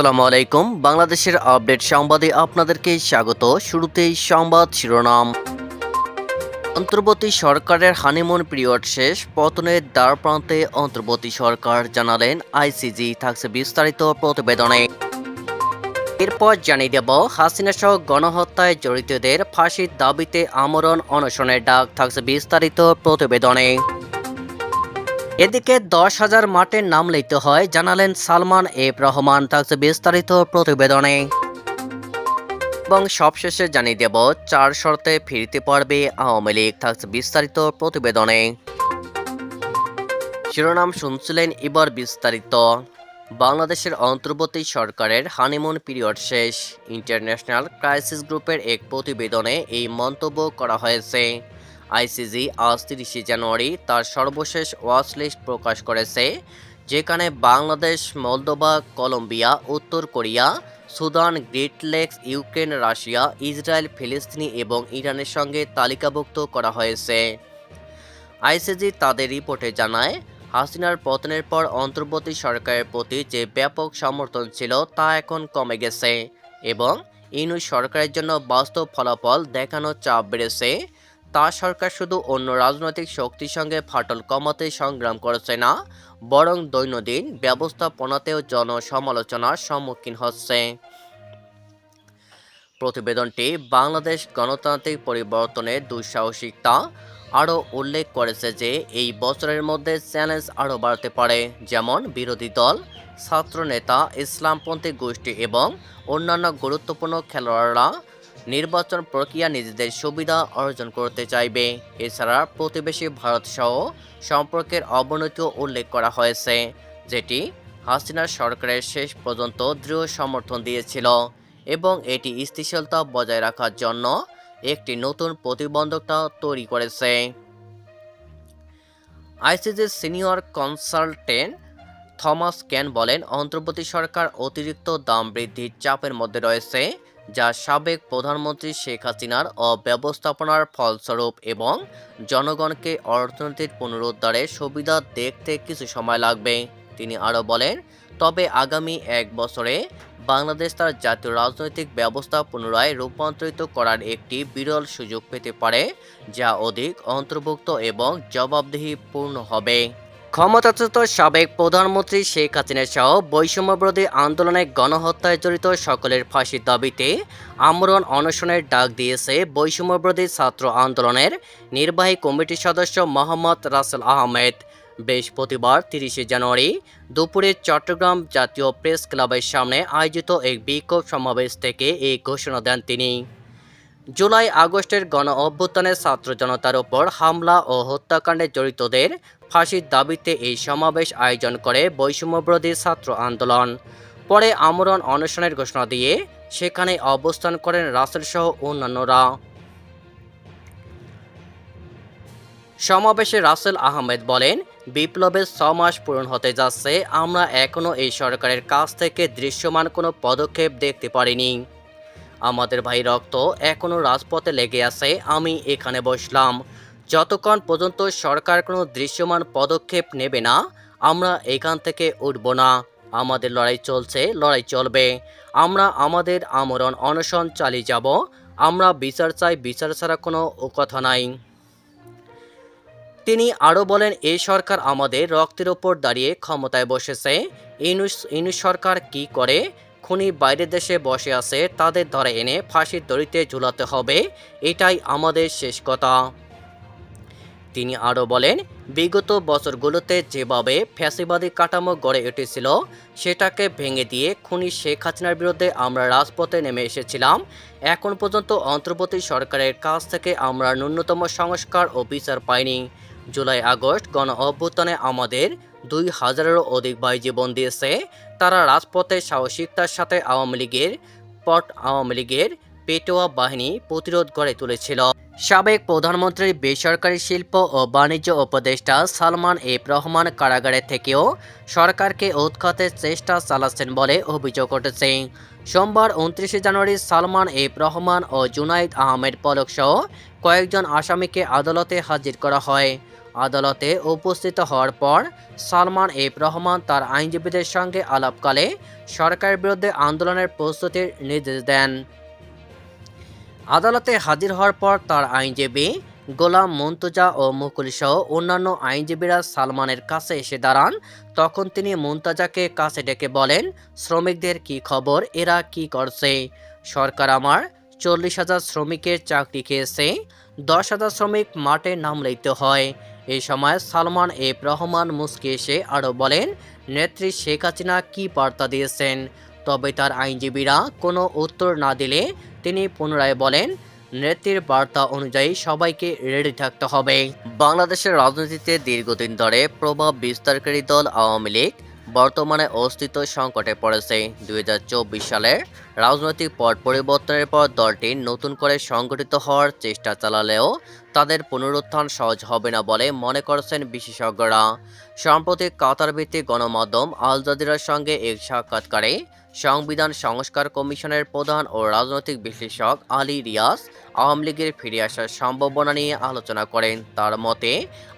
আসসালামু আলাইকুম। বাংলাদেশের আপডেট সংবাদে আপনাদেরকে স্বাগত। শুরুতেই সংবাদ শিরোনাম। অন্তর্বর্তী সরকারের হানিমুন পিরিয়ড শেষ পতনের দ্বার প্রান্তে অন্তর্বর্তী সরকার জানালেন আইসিজি, থাকছে বিস্তারিত প্রতিবেদনে। এরপর জানিয়ে দেব, হাসিনা সহ গণহত্যায় জড়িতদের ফাঁসির দাবিতে আমরণ অনশনের ডাক, থাকছে বিস্তারিত প্রতিবেদনে। এদিকে দশ হাজার মাঠের নাম লিখতে হয়, জানালেন সালমান এফ রহমান, থাকছে বিস্তারিত প্রতিবেদনে। এবং সবশেষে জানিয়ে দেব, চার শর্তে ফিরতে পারবে আওয়ামী লীগ, থাকছে বিস্তারিত প্রতিবেদনে। শিরোনাম শুনছিলেন এবার বিস্তারিত। বাংলাদেশের অন্তর্বর্তী সরকারের হানিমুন পিরিয়ড শেষ। ইন্টারন্যাশনাল ক্রাইসিস গ্রুপের এক প্রতিবেদনে এই মন্তব্য করা হয়েছে। আইসিজি আজ তিরিশে জানুয়ারি তার সর্বশেষ ওয়াচ লিস্ট প্রকাশ করেছে, যেখানে বাংলাদেশ মলদোবা কলম্বিয়া, উত্তর Korea, Sudan, Great Lakes, Ukraine, Russia, Israel, ফিলিস্তিনি এবং ইরানের সঙ্গে তালিকাভুক্ত করা হয়েছে। আইসিজি তাদের রিপোর্টে জানায়, হাসিনার পতনের পর অন্তর্বর্তী সরকারের প্রতি যে ব্যাপক সমর্থন ছিল তা এখন কমে গেছে এবং ইনু সরকারের জন্য বাস্তব ফলাফল দেখানোর চাপ বেড়েছে। তা সরকার শুধু অন্য রাজনৈতিক শক্তির সঙ্গে ফাটল কমাতে সংগ্রাম করছে না, বরং দৈনন্দিন ব্যবস্থাপনাতেও জনসমালোচনার সম্মুখীন হচ্ছে। প্রতিবেদনটি বাংলাদেশ গণতান্ত্রিক পরিবর্তনের দুঃসাহসিকতা আরও উল্লেখ করেছে যে, এই বছরের মধ্যে চ্যালেঞ্জ আরও বাড়তে পারে, যেমন বিরোধী দল, ছাত্রনেতা, ইসলামপন্থী গোষ্ঠী এবং অন্যান্য গুরুত্বপূর্ণ খেলোয়াড়রা নির্বাচন প্রক্রিয়া নিজেদের সুবিধা অর্জন করতে চাইবে। এছাড়া প্রতিবেশী ভারত সহ সম্পর্কের অবনতিও উল্লেখ করা হয়েছে, যেটি হাসিনার সরকারের শেষ পর্যন্ত দৃঢ় সমর্থন দিয়েছিল এবং এটি স্থিতিশীলতা বজায় রাখার জন্য একটি নতুন প্রতিবন্ধকতা তৈরি করেছে। আইসিজির সিনিয়র কনসালটেন্ট থমাস ক্যান বলেন, অন্তর্বর্তী সরকার অতিরিক্ত দাম বৃদ্ধির চাপের মধ্যে রয়েছে যা সাবেক প্রধানমন্ত্রী শেখ হাসিনার অব্যবস্থাপনার ফলস্বরূপ এবং জনগণকে অর্থনীতির পুনরুদ্ধারের সুবিধা দেখতে কিছু সময় লাগবে। তিনি আরও বলেন, তবে আগামী এক বছরে বাংলাদেশ তার জাতীয় রাজনৈতিক ব্যবস্থা পুনরায় রূপান্তরিত করার একটি বিরল সুযোগ পেতে পারে, যা অধিক অন্তর্ভুক্ত এবং জবাবদিহিপূর্ণ হবে। ক্ষমতাচ্যুত সাবেক প্রধানমন্ত্রী শেখ হাসিনা সহ বৈষম্যবিরোধী আন্দোলনে গণহত্যায় জড়িত সকলের ফাঁসির দাবিতে আমরণ অনশনের ডাক দিয়েছে বৈষম্যবিরোধী ছাত্র আন্দোলনের নির্বাহী কমিটির সদস্য মোহাম্মদ রাসেল আহমেদ। বৃহস্পতিবার তিরিশে জানুয়ারি দুপুরে চট্টগ্রাম জাতীয় প্রেস ক্লাবের সামনে আয়োজিত এক বিক্ষোভ সমাবেশ থেকে এই ঘোষণা দেন তিনি। জুলাই আগস্টের গণ অভ্যুত্থানে ছাত্র জনতার ওপর হামলা ও হত্যাকাণ্ডে জড়িতদের ফাঁসির দাবিতে এই সমাবেশ আয়োজন করে বৈষম্যবিরোধী ছাত্র আন্দোলন। পরে আমরণ অনশনের ঘোষণা দিয়ে সেখানে অবস্থান করেন রাসেল সহ অন্যান্যরা। সমাবেশে রাসেল আহমেদ বলেন, বিপ্লবের ছ মাস পূরণ হতে যাচ্ছে, আমরা এখনও এই সরকারের কাছ থেকে দৃশ্যমান কোনো পদক্ষেপ দেখতে পারিনি। আমাদের ভাই রক্ত এখনও রাজপথে লেগে আছে, আমি এখানে বসলাম। যতক্ষণ পর্যন্ত সরকার কোনো দৃশ্যমান পদক্ষেপ নেবে না, আমরা এখান থেকে উঠব না। আমাদের লড়াই চলছে, লড়াই চলবে। আমরা আমাদের আমরণ অনশন চালিয়ে যাব। আমরা বিচার চাই, বিচার ছাড়া কোনো কথা নাই। তিনি আরও বলেন এই সরকার আমাদের রক্তের ওপর দাঁড়িয়ে ক্ষমতায় বসেছে। ইনুস ইনুস সরকার কি করে? খুনি বাইরের দেশে বসে আছে, তাদের ধরে এনে ফাঁসির দড়িতে ঝুলাতে হবে। এটাই আমাদের শেষ কথা। তিনি আরও বলেন, বিগত বছরগুলোতে যেভাবে ফ্যাসিবাদী কাঠামো গড়ে উঠেছিল, সেটাকে ভেঙে দিয়ে খুনি শেখ হাসিনার বিরুদ্ধে আমরা রাজপথে নেমে এসেছিলাম। এখন পর্যন্ত অন্তর্বর্তী সরকারের কাছ থেকে আমরা ন্যূনতম সংস্কার ও বিচার পাইনি। জুলাই, আগস্ট গণ অভ্যুত্থানে আমাদের দুই হাজারেরও অধিক ভাই জীবন দিয়েছে। তারা রাজপথে সাহসিকতার সাথে আওয়ামী লীগের, পট আওয়ামী লীগের পেটোয়া বাহিনী প্রতিরোধ গড়ে তুলেছিল। সাবেক প্রধানমন্ত্রীর বেসরকারি শিল্প ও বাণিজ্য উপদেষ্টা সালমান এফ রহমান কারাগারে থেকেও সরকারকে উৎখাতের চেষ্টা চালাচ্ছেন বলে অভিযোগ উঠেছে। সোমবার উনত্রিশে জানুয়ারি সালমান এফ রহমান ও জুনাইদ আহমেদ পলক সহ কয়েকজন আসামিকে আদালতে হাজির করা হয়। আদালতে উপস্থিত হওয়ার পর সালমান এফ রহমান তার আইনজীবীদের সঙ্গে আলাপকালে সরকারের বিরুদ্ধে আন্দোলনের প্রস্তুতির নির্দেশ দেন। আদালতে হাজির হওয়ার পর তার আইনজীবী গোলাম মন্তুজা ও মুকুল সহ অন্যান্য আইনজীবীরা সালমানের কাছে এসে দাঁড়ান। তখন তিনি মুন্তাজাকে কাছে ডেকে বলেন, শ্রমিকদের কি খবর? এরা কি করছে? সরকার আমার চল্লিশ হাজার শ্রমিকের চাকরি খেয়েছে, দশ হাজার শ্রমিক মাঠে নাম লইতে হয়। এই সময় সালমান এফ রহমান মুসকে এসে আরও বলেন, নেত্রী শেখ হাসিনা কী বার্তা দিয়েছেন? তবে তার আইনজীবীরা কোনো উত্তর না দিলে তিনি পুনরায় বলেন নেত্রীর বার্তা অনুযায়ী সবাইকে রেডি থাকতে হবে। বাংলাদেশের রাজনীতিতে দীর্ঘদিন ধরে প্রভাব বিস্তারকারী দল আওয়ামী লীগ বর্তমানে অস্তিত্ব সংকটে পড়েছে। দু হাজার চব্বিশ সালের রাজনৈতিক পট পরিবর্তনের পর দলটি নতুন করে সংগঠিত হওয়ার চেষ্টা চালালেও তাদের পুনরুত্থান সহজ হবে না বলে মনে করছেন বিশেষজ্ঞরা। সম্প্রতি কাতার ভিত্তিক গণমাধ্যম আল জাজিরার সঙ্গে এক সাক্ষাৎকারে সংবিধান সংস্কার কমিশনের প্রধান ও রাজনৈতিক বিশ্লেষক আলী রিয়াজ আওয়ামী লীগের ফিরে আসার সম্ভাবনা নিয়ে আলোচনা করেন। তার মতে,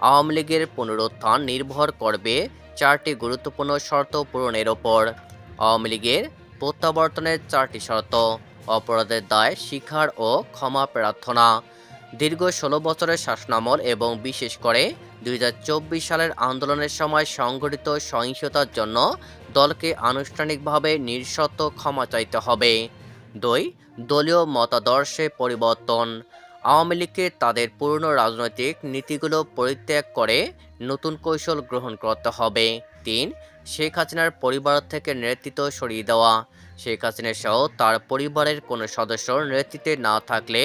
আওয়ামী লীগের পুনরুত্থান নির্ভর করবে চারটি গুরুত্বপূর্ণ শর্ত পূরণের ওপর। আওয়ামী লীগের প্রত্যাবর্তনের চারটি শর্ত, অপরাধের দায় স্বীকার ও ক্ষমা প্রার্থনা। দীর্ঘ ষোলো বছরের শাসনামল এবং বিশেষ করে দুই হাজার চব্বিশ সালের আন্দোলনের সময় সংঘটিত সহিংসতার জন্য দলকে আনুষ্ঠানিকভাবে নিঃশর্ত ক্ষমা চাইতে হবে। দুই, দলীয় মতাদর্শে পরিবর্তন। আওয়ামী লীগকে তাদের পুরনো রাজনৈতিক নীতিগুলো পরিত্যাগ করে নতুন কৌশল গ্রহণ করতে হবে। তিন, শেখ হাসিনার পরিবার থেকে নেতৃত্ব সরিয়ে দেওয়া। শেখ হাসিনা সহ তার পরিবারের কোনো সদস্য নেতৃত্বে না থাকলে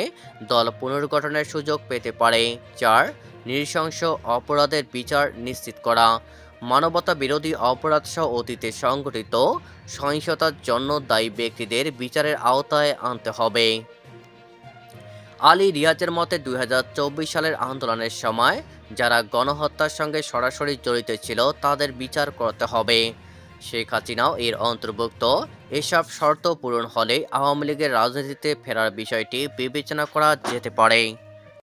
দল পুনর্গঠনের সুযোগ পেতে পারে। চার, নৃশংস অপরাধের বিচার নিশ্চিত করা। মানবতা বিরোধী অপরাধ সহ অতীতে সংঘটিত সহিংসতার জন্য দায়ী ব্যক্তিদের বিচারের আওতায় আনতে হবে। আলী রিয়াজের মতে দু হাজার চব্বিশ সালের আন্দোলনের সময় যারা গণহত্যার সঙ্গে সরাসরি জড়িত ছিল, তাদের বিচার করতে হবে। শেখ হাসিনাও এর অন্তর্ভুক্ত। এসব শর্ত পূরণ হলে আওয়ামী লীগের রাজনীতিতে ফেরার বিষয়টি বিবেচনা করা যেতে পারে।